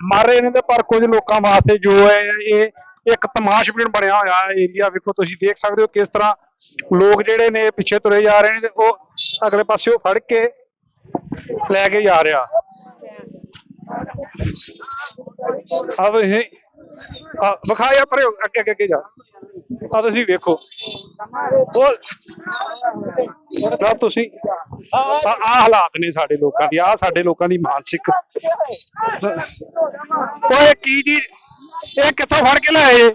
ਮਰ ਰਹੇ ਨੇ ਤੇ ਪਰ ਕੁਝ ਲੋਕਾਂ ਵਾਸਤੇ ਜੋ ਹੈ ਇਹ ਇੱਕ ਤਮਾਸ਼ਬੀਨ ਬਣਿਆ ਹੋਇਆ ਏਰੀਆ ਵੇਖੋ, ਤੁਸੀਂ ਦੇਖ ਸਕਦੇ ਹੋ ਕਿਸ ਤਰ੍ਹਾਂ ਲੋਕ ਜਿਹੜੇ ਨੇ ਪਿੱਛੇ ਤੁਰੇ ਜਾ ਰਹੇ ਨੇ ਤੇ ਉਹ ਅਗਲੇ ਪਾਸੇ ਉਹ ਫੜ ਕੇ ਲੈ ਕੇ ਜਾ ਰਿਹਾ। ਆ ਤੁਸੀਂ ਵਿਖਾਇਆ ਪਰੇ ਅੱਗੇ ਅੱਗੇ ਅੱਗੇ ਜਾ। ਆ ਤੁਸੀਂ ਵੇਖੋ। ਉਹ ਆ ਤੁਸੀਂ ਆ ਆ ਹਾਲਾਤ ਨੇ ਸਾਡੇ ਲੋਕਾਂ ਦੀ ਆ ਸਾਡੇ ਲੋਕਾਂ ਦੀ ਮਾਨਸਿਕ। ਓਏ ਕੀ ਜੀ? ਇਹ ਕਿੱਥੋਂ ਫੜ ਕੇ ਲਿਆਏ? ਜੇ?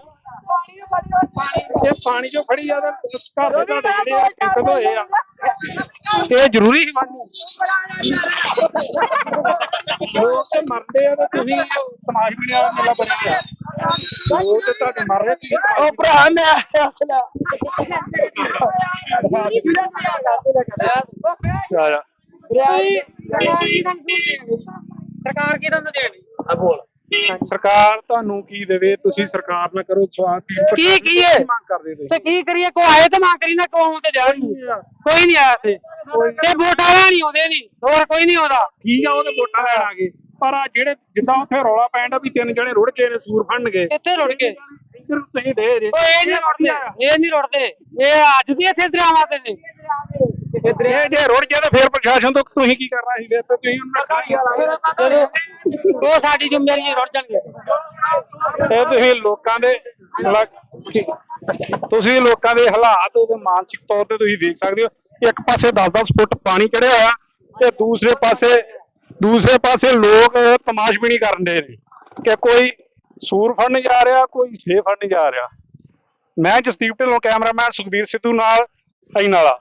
ਇਹ ਪਾਣੀ ਚੋਂ ਫੜੀ ਆ ਤੇ ਘਰ ਦੇ ਤੁਹਾਡੇ ਜਿਹੜੇ ਆ ਕਿੱਥੇ ਹੋਏ ਆ। ਇਹ ਜ਼ਰੂਰੀ ਸੀ ਵਾਧੂ ਲੋਕ ਤੇ ਮਰਦੇ ਆ ਤੇ ਤੁਸੀਂ ਤਮਾਸ਼ਬੀਨ ਵਾਲਾ ਮੇਲਾ ਬਣਿਆ ਆ ਲੋਕ ਤੇ ਤੁਹਾਡੇ ਮਰ ਰਹੇ ਤੁਸੀਂ ਉਹ ਭਰਾ ਮੈਂ ਆਖਣਾ ਆ ਜਾ ਸਰਕਾਰ ਕਿਹਨਾਂ ਨੂੰ ਦੇਣੀ? ਆ ਬੋਲ। ਸਰਕਾਰ ਤੁਹਾਨੂੰ ਕੀ ਦੇਵੇ? ਤੁਸੀਂ ਸਰਕਾਰ ਨਾਲ ਕਰੋ ਸਵਾਲ ਕੀ ਕੀ ਹੈ? ਮੰਗ ਕਰਦੇ ਤੇ ਕੀ ਕਰੀਏ? ਕੋ ਆਏ ਤੇ ਮੰਗ ਕਰੀ ਨਾ ਕੌਮ ਤੇ ਜਾਣ ਕੋਈ ਨਹੀਂ ਆਇਆ ਤੇ ਤੇ ਵੋਟਾਂ ਵਾਲਾ ਨਹੀਂ ਆਉਂਦੇ ਨਹੀਂ ਹੋਰ ਕੋਈ ਨਹੀਂ ਆਉਂਦਾ। ਠੀਕ ਆ ਉਹਦੇ ਵੋਟਾਂ ਲੈਣ ਆ ਗਏ। ਪਰ ਆ ਜਿਹੜੇ ਜਿੱਦਾਂ ਉੱਥੇ ਰੌਲਾ ਪੈਂਦਾ ਵੀ ਤਿੰਨ ਜਣੇ ਰੁੜ ਗਏ ਨੇ ਸੂਰ ਫੜਨਗੇ ਇੱਥੇ ਰੁੜ ਗਏ। ਇੱਧਰ ਤੁਸੀਂ ਡੇ ਜੇ। ਓ ਇਹ ਨਹੀਂ ਰੁੜਦੇ ਇਹ ਨਹੀਂ ਰੁੜਦੇ। ਇਹ ਅੱਜ ਦੀ ਇੱਥੇ ਦਰਿਆਵਾਂ ਤੇ ਨੇ। ਇਹ ਜੇ ਰੁੜ ਗਏ ਤਾਂ ਫਿਰ ਪ੍ਰਸ਼ਾਸਨ ਤੋਂ ਤੁਸੀਂ ਕੀ ਕਰਨਾ ਸੀ? ਫਿਰ ਤਾਂ ਤੁਸੀਂ ਉਹਨਾਂ ਚਲੋ ਉਹ ਸਾਡੀ ਜ਼ਿੰਮੇਵਾਰੀ ਰੁੜ ਜਾਣਗੇ। ਇਹ ਤੁਸੀਂ ਲੋਕਾਂ ਦੇ ਤੁਸੀਂ ਲੋਕਾਂ ਦੇ ਹਾਲਾਤ ਤੇ ਮਾਨਸਿਕ ਤੌਰ ਤੇ ਤੁਸੀਂ ਦੇਖ ਸਕਦੇ ਹੋ। ਇੱਕ ਪਾਸੇ 10-10 ਫੁੱਟ ਪਾਣੀ ਚੜਿਆ ਹੋਇਆ ਤੇ ਦੂਸਰੇ ਪਾਸੇ ਦੂਸਰੇ ਪਾਸੇ ਲੋਕ ਤਮਾਸ਼ਬੀਨੀ ਕਰਨ ਦੇ ਨੇ ਕਿ ਕੋਈ ਸੂਰ ਫੜਨ ਜਾ ਰਿਹਾ, ਕੋਈ ਸੇ ਫੜਨ ਜਾ ਰਿਹਾ। ਮੈਂ ਜਸਦੀਪ ਢਿੱਲੋਂ ਕੈਮਰਾਮੈਨ ਸੁਖਬੀਰ ਸਿੱਧੂ ਨਾਲ, ਅਈ ਨਾਲਾ।